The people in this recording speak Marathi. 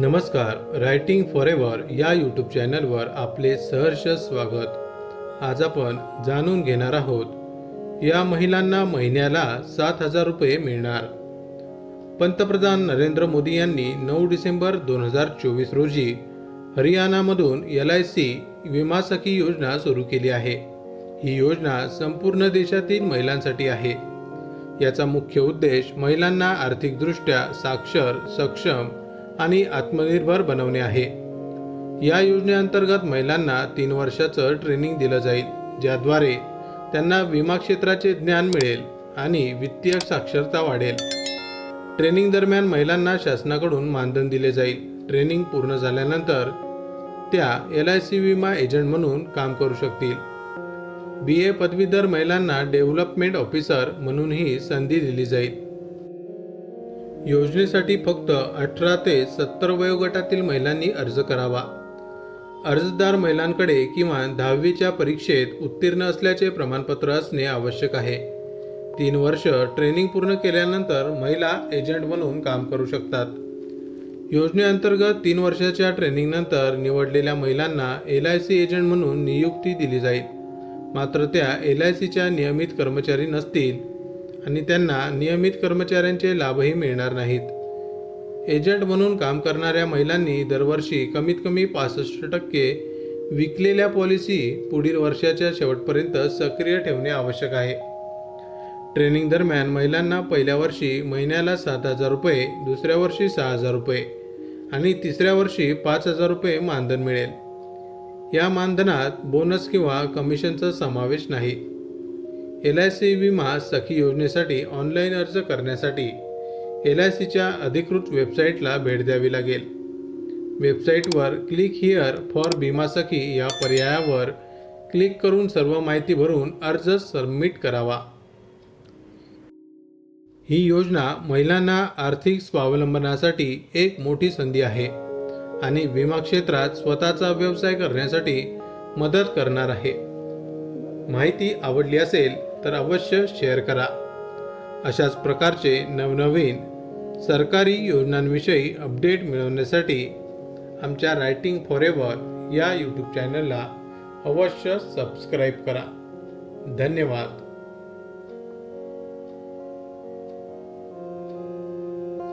नमस्कार रायटिंग फॉर एव्हर या यूट्यूब चॅनलवर आपले सहर्ष स्वागत. आज आपण जाणून घेणार आहोत या महिलांना महिन्याला सात हजार रुपये मिळणार. पंतप्रधान नरेंद्र मोदी यांनी नऊ डिसेंबर दोन हजार चोवीस रोजी हरियाणामधून एल आय सी विमा सखी योजना सुरू केली आहे. ही योजना संपूर्ण देशातील महिलांसाठी आहे. याचा मुख्य उद्देश महिलांना आर्थिकदृष्ट्या साक्षर सक्षम आणि आत्मनिर्भर बनवणे आहे. या योजनेअंतर्गत महिलांना तीन वर्षाचं ट्रेनिंग दिलं जाईल ज्याद्वारे त्यांना विमा क्षेत्राचे ज्ञान मिळेल आणि वित्तीय साक्षरता वाढेल. ट्रेनिंग दरम्यान महिलांना शासनाकडून मानधन दिले जाईल. ट्रेनिंग पूर्ण झाल्यानंतर त्या एल आय सी विमा एजंट म्हणून काम करू शकतील. बी ए पदवीधर महिलांना डेव्हलपमेंट ऑफिसर म्हणूनही संधी दिली जाईल. योजनेसाठी फक्त अठरा ते सत्तर वयोगटातील महिलांनी अर्ज करावा. अर्जदार महिलांकडे किमान दहावीच्या परीक्षेत उत्तीर्ण असल्याचे प्रमाणपत्र असणे आवश्यक आहे. तीन वर्ष ट्रेनिंग पूर्ण केल्यानंतर महिला एजंट म्हणून काम करू शकतात. योजनेअंतर्गत तीन वर्षाच्या ट्रेनिंगनंतर निवडलेल्या महिलांना एल आय सी एजंट म्हणून नियुक्ती दिली जाईल. मात्र त्या एल आय सीच्या नियमित कर्मचारी नसतील. आणि त्यांना नियमित कर्मचाऱ्यांचे लाभही मिळणार नाहीत. एजंट म्हणून काम करणाऱ्या महिलांनी दरवर्षी कमीत कमी पासष्ट टक्के विकलेल्या पॉलिसी पुढील वर्षाच्या शेवटपर्यंत सक्रिय ठेवणे आवश्यक आहे. ट्रेनिंग दरम्यान महिलांना पहिल्या वर्षी महिन्याला सात हजार रुपये दुसऱ्या वर्षी सहा हजार रुपये आणि तिसऱ्या वर्षी पाच हजार रुपये मानधन मिळेल. या मानधनात बोनस किंवा कमिशनचा समावेश नाही. एल आय सी विमा सखी योजनेसाठी ऑनलाईन अर्ज करण्यासाठी एल आय सीच्या अधिकृत वेबसाईटला भेट द्यावी लागेल. वेबसाईटवर क्लिक हिअर फॉर विमा सखी या पर्यायावर क्लिक करून सर्व माहिती भरून अर्ज सबमिट करावा. ही योजना महिलांना आर्थिक स्वावलंबनासाठी एक मोठी संधी आहे आणि विमा क्षेत्रात स्वतःचा व्यवसाय करण्यासाठी मदत करणार आहे. माहिती आवडली असेल तर अवश्य शेअर करा. अशाच प्रकारचे नवनवीन सरकारी योजनांविषयी अपडेट मिळवण्यासाठी आमच्या रायटिंग फॉर एव्हर या यूट्यूब चॅनलला अवश्य सबस्क्राईब करा. धन्यवाद.